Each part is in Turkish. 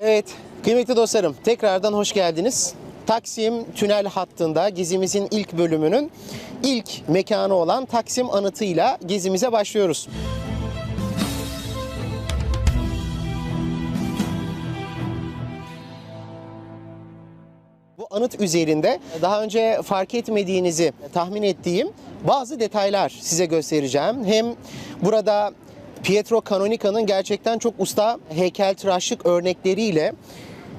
Evet, kıymetli dostlarım tekrardan hoş geldiniz. Taksim tünel hattında gezimizin ilk bölümünün ilk mekanı olan Taksim anıtıyla gezimize başlıyoruz. Bu anıt üzerinde daha önce fark etmediğinizi tahmin ettiğim bazı detaylar size göstereceğim. Hem burada Pietro Canonica'nın gerçekten çok usta heykeltıraşlık örnekleriyle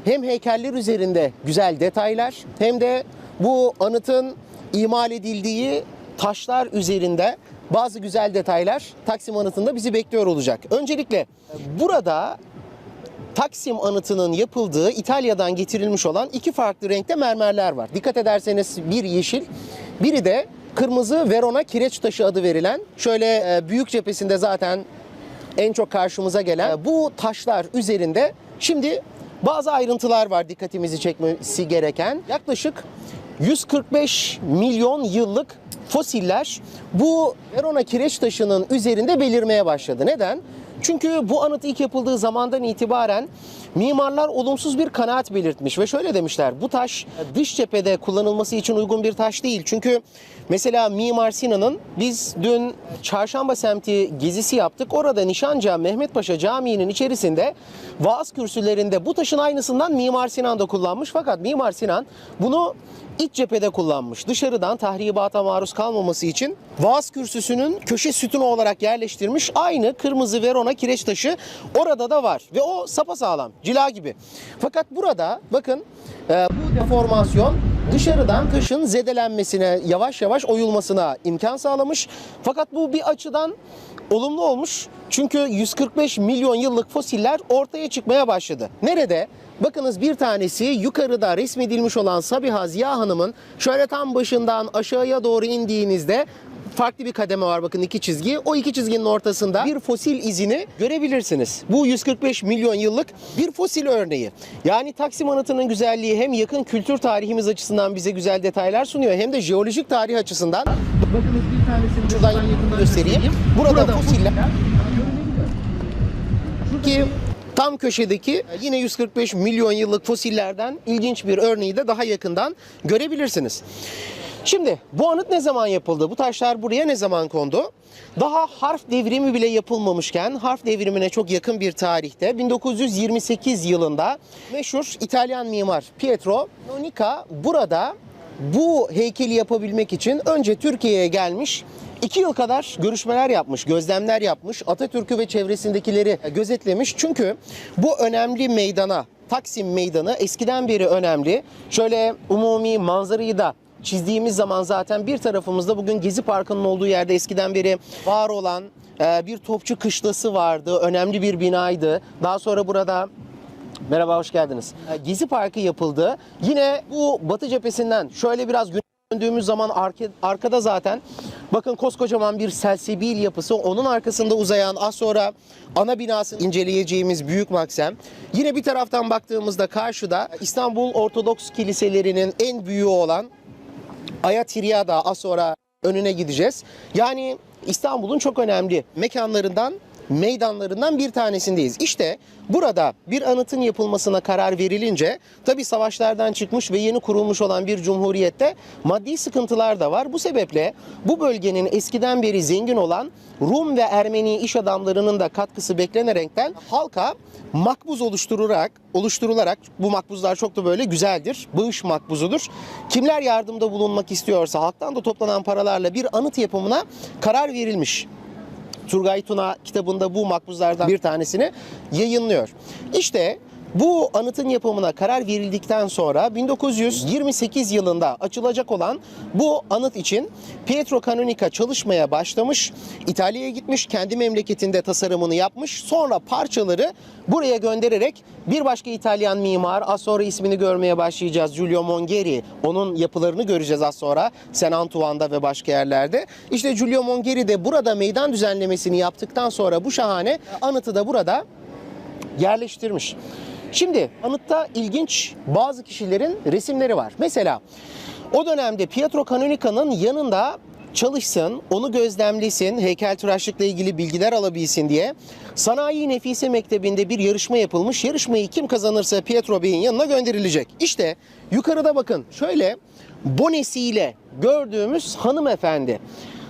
hem heykeller üzerinde güzel detaylar hem de bu anıtın imal edildiği taşlar üzerinde bazı güzel detaylar Taksim Anıtı'nda bizi bekliyor olacak. Öncelikle burada Taksim anıtının yapıldığı İtalya'dan getirilmiş olan iki farklı renkte mermerler var. Dikkat ederseniz bir yeşil, biri de kırmızı Verona kireç taşı adı verilen. Şöyle e, büyük cephesinde zaten en çok karşımıza gelen bu taşlar üzerinde şimdi bazı ayrıntılar var dikkatimizi çekmesi gereken. Yaklaşık 145 milyon yıllık fosiller bu Verona kireç taşının üzerinde belirmeye başladı. Neden? Çünkü bu anıt ilk yapıldığı zamandan itibaren mimarlar olumsuz bir kanaat belirtmiş ve şöyle demişler. Bu taş dış cephede kullanılması için uygun bir taş değil. Çünkü mesela Mimar Sinan'ın biz dün Çarşamba semti gezisi yaptık. Orada Nişanca Mehmet Paşa Camii'nin içerisinde vaaz kürsülerinde bu taşın aynısından Mimar Sinan da kullanmış. Fakat Mimar Sinan bunu iç cephede kullanmış. Dışarıdan tahribata maruz kalmaması için vaaz kürsüsünün köşe sütunu olarak yerleştirmiş. Aynı kırmızı Verona kireç taşı orada da var ve o sapasağlam, cila gibi. Fakat burada bakın e, bu deformasyon dışarıdan taşın zedelenmesine, yavaş yavaş oyulmasına imkan sağlamış. Fakat bu bir açıdan olumlu olmuş. Çünkü 145 milyon yıllık fosiller ortaya çıkmaya başladı. Nerede? Bakınız bir tanesi yukarıda resmedilmiş olan Sabiha Ziya Hanım'ın şöyle tam başından aşağıya doğru indiğinizde farklı bir kademe var bakın iki çizgi. O iki çizginin ortasında bir fosil izini görebilirsiniz. Bu 145 milyon yıllık bir fosil örneği. Yani Taksim Anıtı'nın güzelliği hem yakın kültür tarihimiz açısından bize güzel detaylar sunuyor hem de jeolojik tarih açısından. Bakınız bir tanesini şuradan yakından göstereyim. Burada, fosiller ki tam köşedeki yine 145 milyon yıllık fosillerden ilginç bir örneği de daha yakından görebilirsiniz. Şimdi bu anıt ne zaman yapıldı? Bu taşlar buraya ne zaman kondu? Daha harf devrimi bile yapılmamışken harf devrimine çok yakın bir tarihte 1928 yılında meşhur İtalyan mimar Pietro Nonica burada bu heykeli yapabilmek için önce Türkiye'ye gelmiş İki yıl kadar görüşmeler yapmış, gözlemler yapmış, Atatürk'ü ve çevresindekileri gözetlemiş. Çünkü bu önemli meydana, Taksim Meydanı eskiden beri önemli. Şöyle umumi manzarayı da çizdiğimiz zaman zaten bir tarafımızda bugün Gezi Parkı'nın olduğu yerde eskiden beri var olan e, bir topçu kışlası vardı. Önemli bir binaydı. Daha sonra burada Merhaba, hoş geldiniz. E, Gezi Parkı yapıldı. Yine bu batı cephesinden şöyle biraz gün döndüğümüz zaman arka- arkada zaten bakın koskocaman bir selsebil yapısı onun arkasında uzayan az sonra ana binasını inceleyeceğimiz Büyük Maksem. Yine bir taraftan baktığımızda karşıda İstanbul Ortodoks kiliselerinin en büyüğü olan Ayatriada az sonra önüne gideceğiz. Yani İstanbul'un çok önemli mekanlarından meydanlarından bir tanesindeyiz. İşte burada bir anıtın yapılmasına karar verilince tabi savaşlardan çıkmış ve yeni kurulmuş olan bir cumhuriyette maddi sıkıntılar da var. Bu sebeple bu bölgenin eskiden beri zengin olan Rum ve Ermeni iş adamlarının da katkısı beklenerekten halka makbuz oluşturularak oluşturularak bu makbuzlar çok da böyle güzeldir. Bağış makbuzudur. Kimler yardımda bulunmak istiyorsa halktan da toplanan paralarla bir anıt yapımına karar verilmiş. Turgay Tuna kitabında bu makbuzlardan bir tanesini yayınlıyor. İşte bu anıtın yapımına karar verildikten sonra 1928 yılında açılacak olan bu anıt için Pietro Canonica çalışmaya başlamış. İtalya'ya gitmiş, kendi memleketinde tasarımını yapmış. Sonra parçaları buraya göndererek bir başka İtalyan mimar, az sonra ismini görmeye başlayacağız Giulio Mongeri. Onun yapılarını göreceğiz az sonra San Antoine'da ve başka yerlerde. İşte Giulio Mongeri de burada meydan düzenlemesini yaptıktan sonra bu şahane anıtı da burada yerleştirmiş. Şimdi anıtta ilginç bazı kişilerin resimleri var. Mesela o dönemde Pietro Canonica'nın yanında çalışsın, onu gözlemlesin, heykeltıraşlıkla ilgili bilgiler alabilsin diye Sanayi Nefise Mektebi'nde bir yarışma yapılmış. Yarışmayı kim kazanırsa Pietro Bey'in yanına gönderilecek. İşte yukarıda bakın şöyle bonesiyle gördüğümüz hanımefendi.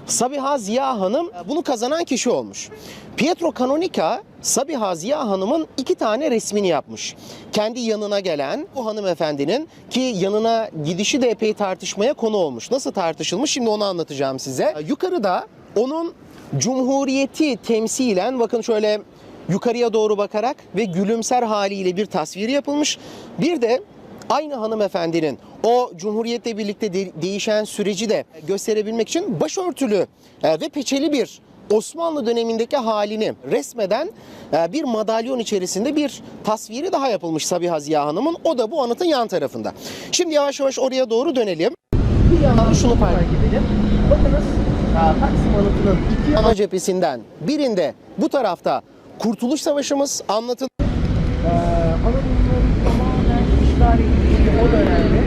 Sabiha Ziya Hanım bunu kazanan kişi olmuş. Pietro Canonica Sabiha Ziya Hanım'ın iki tane resmini yapmış. Kendi yanına gelen bu hanımefendinin ki yanına gidişi de epey tartışmaya konu olmuş. Nasıl tartışılmış şimdi onu anlatacağım size. Yukarıda onun Cumhuriyeti temsilen bakın şöyle yukarıya doğru bakarak ve gülümser haliyle bir tasvir yapılmış. Bir de aynı hanımefendinin o Cumhuriyet'le birlikte de- değişen süreci de gösterebilmek için başörtülü e, ve peçeli bir Osmanlı dönemindeki halini resmeden e, bir madalyon içerisinde bir tasviri daha yapılmış Sabiha Ziya Hanım'ın. O da bu anıtın yan tarafında. Şimdi yavaş yavaş oraya doğru dönelim. Bir yandan şunu fark. Bakınız e, Taksim Anıtı'nın iki ana cephesinden birinde bu tarafta Kurtuluş Savaşımız anlatılıyor. Ee, Anadolu'nun tamamen işgal edildiği o dönemde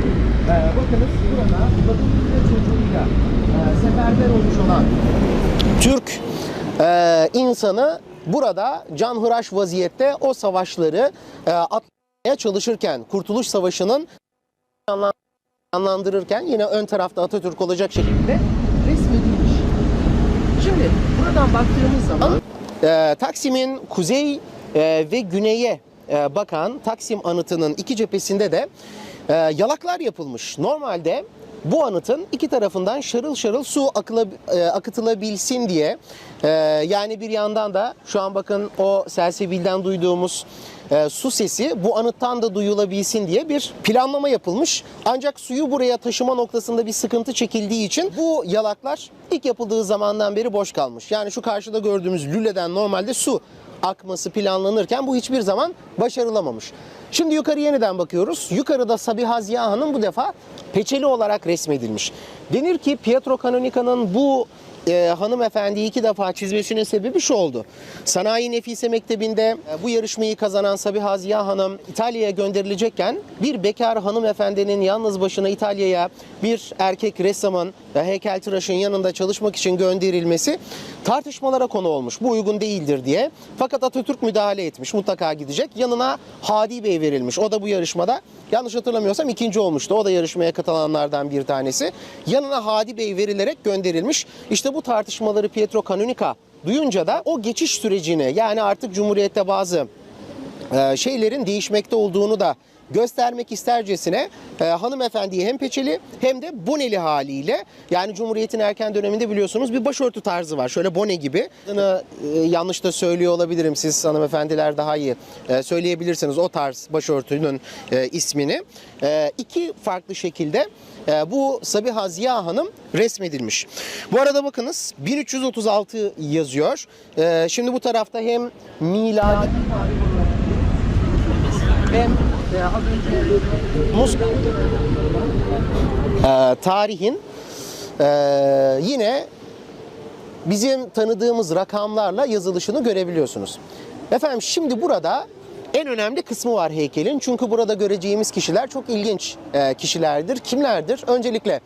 e, bakınız burada kadınıyla çocuğuyla e, seferber olmuş olan Türk e, insanı burada canhıraş vaziyette o savaşları e, atmaya çalışırken Kurtuluş Savaşı'nın canlan- canlandırırken yine ön tarafta Atatürk olacak şekilde resmedilmiş. Şimdi buradan baktığımız zaman e, Taksim'in kuzey e, ve güneye e, bakan Taksim anıtının iki cephesinde de e, yalaklar yapılmış. Normalde bu anıtın iki tarafından şarıl şarıl su akıla, e, akıtılabilsin diye e, yani bir yandan da şu an bakın o Selsebil'den duyduğumuz e, su sesi bu anıttan da duyulabilsin diye bir planlama yapılmış. Ancak suyu buraya taşıma noktasında bir sıkıntı çekildiği için bu yalaklar ilk yapıldığı zamandan beri boş kalmış. Yani şu karşıda gördüğümüz lüleden normalde su akması planlanırken bu hiçbir zaman başarılamamış. Şimdi yukarı yeniden bakıyoruz. Yukarıda Sabiha Ziya Hanım bu defa peçeli olarak resmedilmiş. Denir ki Pietro Canonica'nın bu e, hanımefendiyi iki defa çizmesinin sebebi şu oldu. Sanayi Nefise Mektebi'nde e, bu yarışmayı kazanan Sabiha Ziya Hanım İtalya'ya gönderilecekken bir bekar hanımefendinin yalnız başına İtalya'ya bir erkek ressamın ve heykeltıraşın yanında çalışmak için gönderilmesi tartışmalara konu olmuş. Bu uygun değildir diye. Fakat Atatürk müdahale etmiş. Mutlaka gidecek. Yanına Hadi Bey verilmiş. O da bu yarışmada yanlış hatırlamıyorsam ikinci olmuştu. O da yarışmaya katılanlardan bir tanesi. Yanına Hadi Bey verilerek gönderilmiş. İşte bu tartışmaları Pietro Canonica duyunca da o geçiş sürecini yani artık Cumhuriyet'te bazı e, şeylerin değişmekte olduğunu da göstermek istercesine e, hanımefendiyi hem peçeli hem de boneli haliyle yani Cumhuriyet'in erken döneminde biliyorsunuz bir başörtü tarzı var. Şöyle bone gibi. Adını e, yanlış da söylüyor olabilirim. Siz hanımefendiler daha iyi e, söyleyebilirsiniz o tarz başörtünün e, ismini. E, iki farklı şekilde e, bu Sabiha Ziya Hanım resmedilmiş. Bu arada bakınız 1336 yazıyor. E, şimdi bu tarafta hem miladi hem az önce Mus e, tarihin e, yine bizim tanıdığımız rakamlarla yazılışını görebiliyorsunuz. Efendim şimdi burada en önemli kısmı var heykelin. Çünkü burada göreceğimiz kişiler çok ilginç e, kişilerdir. Kimlerdir? Öncelikle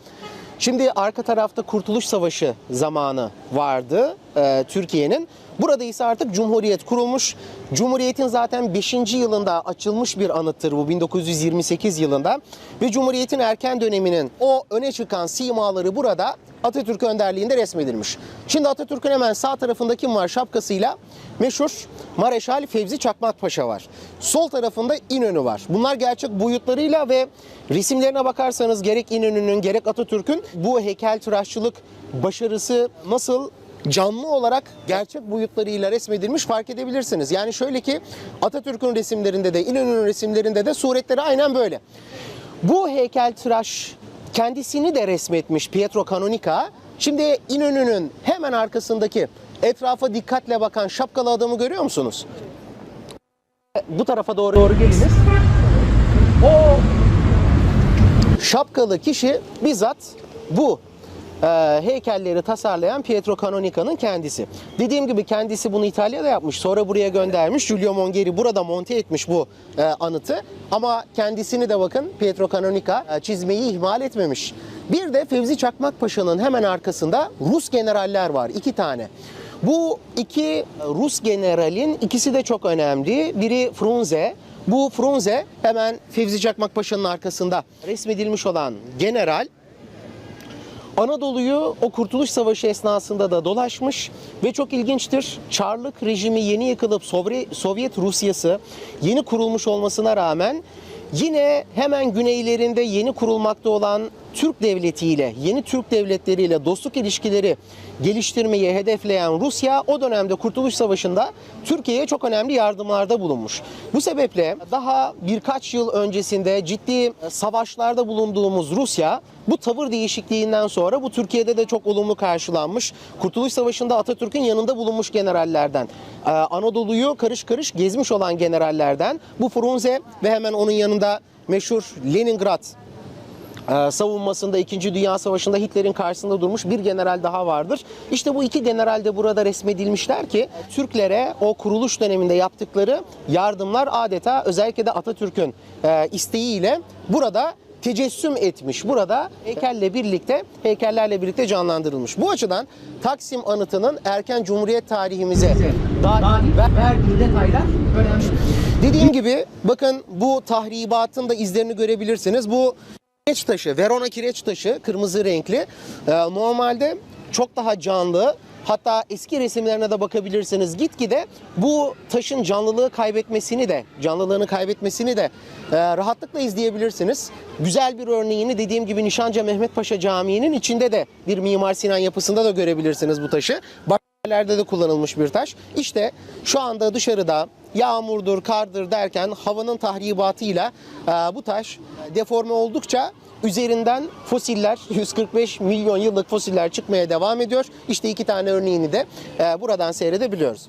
şimdi arka tarafta Kurtuluş Savaşı zamanı vardı e, Türkiye'nin. Burada ise artık Cumhuriyet kurulmuş. Cumhuriyet'in zaten 5. yılında açılmış bir anıttır bu 1928 yılında. Ve Cumhuriyet'in erken döneminin o öne çıkan simaları burada Atatürk önderliğinde resmedilmiş. Şimdi Atatürk'ün hemen sağ tarafında kim var şapkasıyla? Meşhur Mareşal Fevzi Çakmak Paşa var. Sol tarafında İnönü var. Bunlar gerçek boyutlarıyla ve resimlerine bakarsanız gerek İnönü'nün gerek Atatürk'ün bu heykeltıraşçılık başarısı nasıl canlı olarak gerçek boyutlarıyla resmedilmiş fark edebilirsiniz. Yani şöyle ki Atatürk'ün resimlerinde de İnönü'nün resimlerinde de suretleri aynen böyle. Bu heykeltıraş kendisini de resmetmiş Pietro Canonica. Şimdi İnönü'nün hemen arkasındaki etrafa dikkatle bakan şapkalı adamı görüyor musunuz? Bu tarafa doğru, doğru geliniz. O şapkalı kişi bizzat bu e, heykelleri tasarlayan Pietro Canonica'nın kendisi. Dediğim gibi kendisi bunu İtalya'da yapmış. Sonra buraya göndermiş. Giulio Mongeri burada monte etmiş bu e, anıtı. Ama kendisini de bakın Pietro Canonica e, çizmeyi ihmal etmemiş. Bir de Fevzi Çakmak Paşa'nın hemen arkasında Rus generaller var. iki tane. Bu iki Rus generalin ikisi de çok önemli. Biri Frunze. Bu Frunze hemen Fevzi Çakmak Paşa'nın arkasında resmedilmiş olan general. Anadolu'yu o Kurtuluş Savaşı esnasında da dolaşmış ve çok ilginçtir. Çarlık rejimi yeni yıkılıp Sovyet Rusyası yeni kurulmuş olmasına rağmen yine hemen güneylerinde yeni kurulmakta olan Türk devletiyle, yeni Türk devletleriyle dostluk ilişkileri geliştirmeyi hedefleyen Rusya o dönemde Kurtuluş Savaşı'nda Türkiye'ye çok önemli yardımlarda bulunmuş. Bu sebeple daha birkaç yıl öncesinde ciddi savaşlarda bulunduğumuz Rusya bu tavır değişikliğinden sonra bu Türkiye'de de çok olumlu karşılanmış. Kurtuluş Savaşı'nda Atatürk'ün yanında bulunmuş generallerden, e, Anadolu'yu karış karış gezmiş olan generallerden bu Frunze ve hemen onun yanında meşhur Leningrad savunmasında 2. Dünya Savaşı'nda Hitler'in karşısında durmuş bir general daha vardır. İşte bu iki general de burada resmedilmişler ki Türklere o kuruluş döneminde yaptıkları yardımlar adeta özellikle de Atatürk'ün e, isteğiyle burada tecessüm etmiş. Burada heykelle birlikte, heykellerle birlikte canlandırılmış. Bu açıdan Taksim Anıtı'nın erken Cumhuriyet tarihimize önemli. Dediğim gibi bakın bu tahribatın da izlerini görebilirsiniz. Bu kireç taşı, Verona kireç taşı kırmızı renkli. Ee, normalde çok daha canlı. Hatta eski resimlerine de bakabilirsiniz. Gitgide bu taşın canlılığı kaybetmesini de, canlılığını kaybetmesini de e, rahatlıkla izleyebilirsiniz. Güzel bir örneğini dediğim gibi Nişanca Mehmet Paşa Camii'nin içinde de bir Mimar Sinan yapısında da görebilirsiniz bu taşı. Başka yerlerde de kullanılmış bir taş. İşte şu anda dışarıda yağmurdur, kardır derken havanın tahribatıyla e, bu taş deforme oldukça üzerinden fosiller 145 milyon yıllık fosiller çıkmaya devam ediyor. İşte iki tane örneğini de e, buradan seyredebiliyoruz.